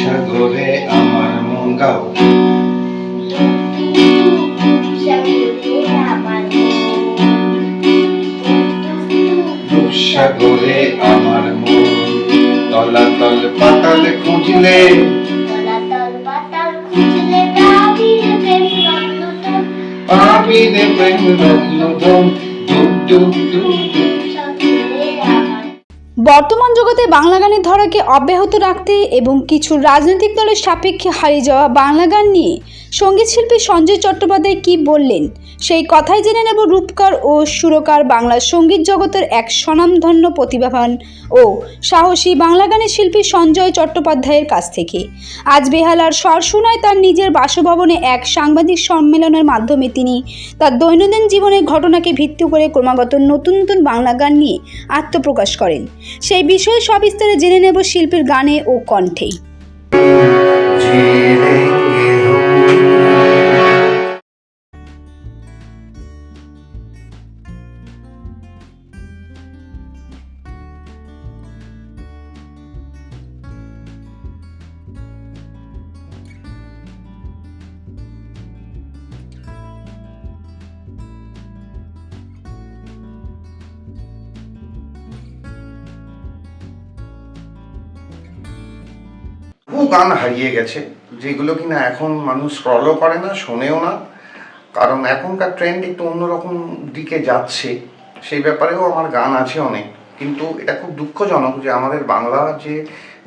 সাগরে আমার মন গাও। সাগরে আমার মন, তলাতল পাতাল খুঁজলে। পাবি রে রত্ন ডুব ডুব ডুব। বর্তমান জগতে বাংলা গানের ধারাকে অব্যাহত রাখতে এবং কিছু রাজনৈতিক দলের সাপেক্ষে হারিয়ে যাওয়া বাংলা গান নিয়ে সংগীত শিল্পী সঞ্জয় চট্টোপাধ্যায় কি বললেন? সেই কথাই জেনে নেব রূপকার ও সুরকার বাংলা সংগীত জগতের এক স্বনামধন্য প্রতিভাবান ও সাহসী বাংলা গানের শিল্পী সঞ্জয় চট্টোপাধ্যায়ের কাছ থেকে। আজ বেহালার সরসুনায় তার নিজের বাসভবনে এক সাংবাদিক সম্মেলনের মাধ্যমে তিনি তার দৈনন্দিন জীবনের ঘটনাকে ভিত্তি করে ক্রমাগত নতুন নতুন বাংলা গান নিয়ে আত্মপ্রকাশ করেন। সেই বিষয়ে সবিস্তারে জেনে নেব শিল্পীর গানে ও কণ্ঠেই বহু গান হারিয়ে গেছে, যেগুলো কিনা এখন মানুষ স্ক্রলও করে না, শোনেও না। কারণ এখনকার ট্রেন্ড একটু অন্যরকম দিকে যাচ্ছে। সেই ব্যাপারেও আমার গান আছে অনেক। কিন্তু এটা খুব দুঃখজনক যে আমাদের বাংলা যে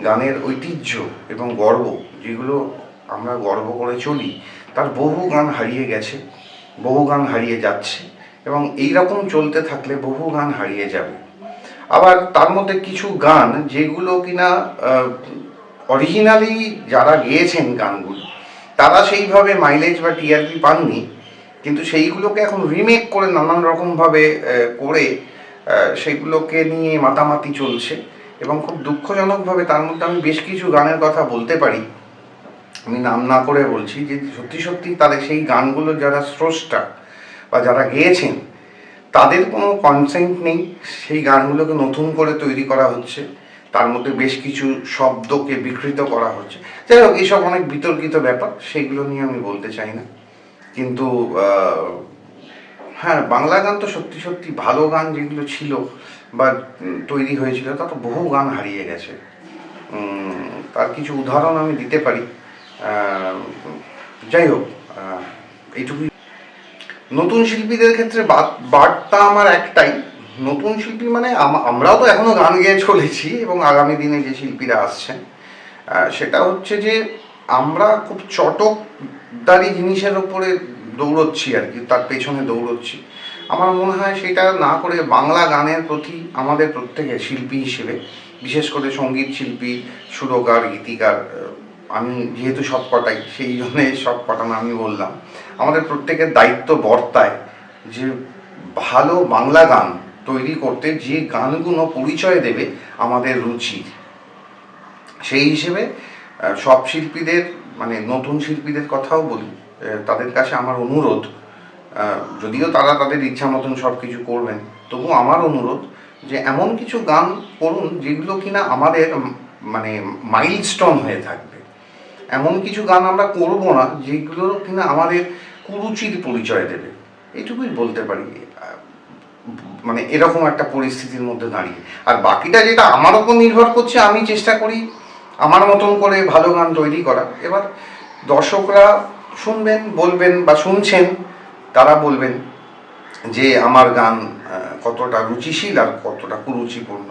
গানের ঐতিহ্য এবং গর্ব, যেগুলো আমরা গর্ব করে চলি, তার বহু গান হারিয়ে গেছে, বহু গান হারিয়ে যাচ্ছে এবং এই রকম চলতে থাকলে বহু গান হারিয়ে যাবে। আবার তার মধ্যে কিছু গান যেগুলো কিনা অরিজিনালি যারা গেয়েছেন গানগুলো, তারা সেইভাবে মাইলেজ বা টিআরপি পাননি, কিন্তু সেইগুলোকে এখন রিমেক করে নানান রকমভাবে করে সেগুলোকে নিয়ে মাতামাতি চলছে। এবং খুব দুঃখজনকভাবে তার মধ্যে আমি বেশ কিছু গানের কথা বলতে পারি। আমি নাম না করে বলছি যে সত্যি সত্যি তাদের সেই গানগুলো যারা স্রষ্টা বা যারা গেয়েছেন, তাদের কোনো কনসেন্ট নেই। সেই গানগুলোকে নতুন করে তৈরি করা হচ্ছে। তার মধ্যে বেশ কিছু শব্দকে বিকৃত করা হচ্ছে। যাই হোক, এইসব অনেক বিতর্কিত ব্যাপার, সেগুলো নিয়ে আমি বলতে চাই না। কিন্তু হ্যাঁ বাংলা গান তো সত্যি সত্যি ভালো গান যেগুলো ছিল বা তৈরি হয়েছিল, তা তো বহু গান হারিয়ে গেছে। তার কিছু উদাহরণ আমি দিতে পারি। যাই হোক এইটুকুই। নতুন শিল্পীদের ক্ষেত্রে বার্তা আমার একটাই নতুন শিল্পী মানে আম- আমরাও তো এখনও গান গেয়ে চলেছি এবং আগামী দিনে যে শিল্পীরা আসছেন সেটা হচ্ছে যে আমরা খুব চটকদারি জিনিসের ওপরে দৌড়চ্ছি আর কি, তার পেছনে দৌড়চ্ছি। আমার মনে হয় সেটা না করে বাংলা গানের প্রতি আমাদের প্রত্যেকে শিল্পী হিসেবে, বিশেষ করে সংগীত শিল্পী, সুরকার, গীতিকার আমি যেহেতু সব কটাই সেই জন্যে সব কটা আমি বললাম। আমাদের প্রত্যেকের দায়িত্ব বর্তায় যে ভালো বাংলা গান তৈরি করতে যে গানগুলো পরিচয় দেবে আমাদের রুচির সেই হিসেবে সব শিল্পীদের মানে নতুন শিল্পীদের কথাও বলি। তাদের কাছে আমার অনুরোধ যদিও তারা তাদের ইচ্ছা মতন সব কিছু করবেন তবু আমার অনুরোধ যে এমন কিছু গান করুন যেগুলো কিনা আমাদের মানে মাইলস্টোন হয়ে থাকবে। এমন কিছু গান আমরা করব না যেগুলো কিনা আমাদের কুরুচির পরিচয় দেবে। এইটুকুই বলতে পারি। মানে এরকম একটা পরিস্থিতির মধ্যে দাঁড়িয়ে। আর বাকিটা যেটা আমার ওপর নির্ভর করছে, আমি চেষ্টা করি আমার মতন করে ভালো গান তৈরি করা। এবার দর্শকরা শুনবেন, বলবেন বা শুনছেন, তারা বলবেন যে আমার গান কতটা রুচিশীল আর কতটা কুরুচিপূর্ণ।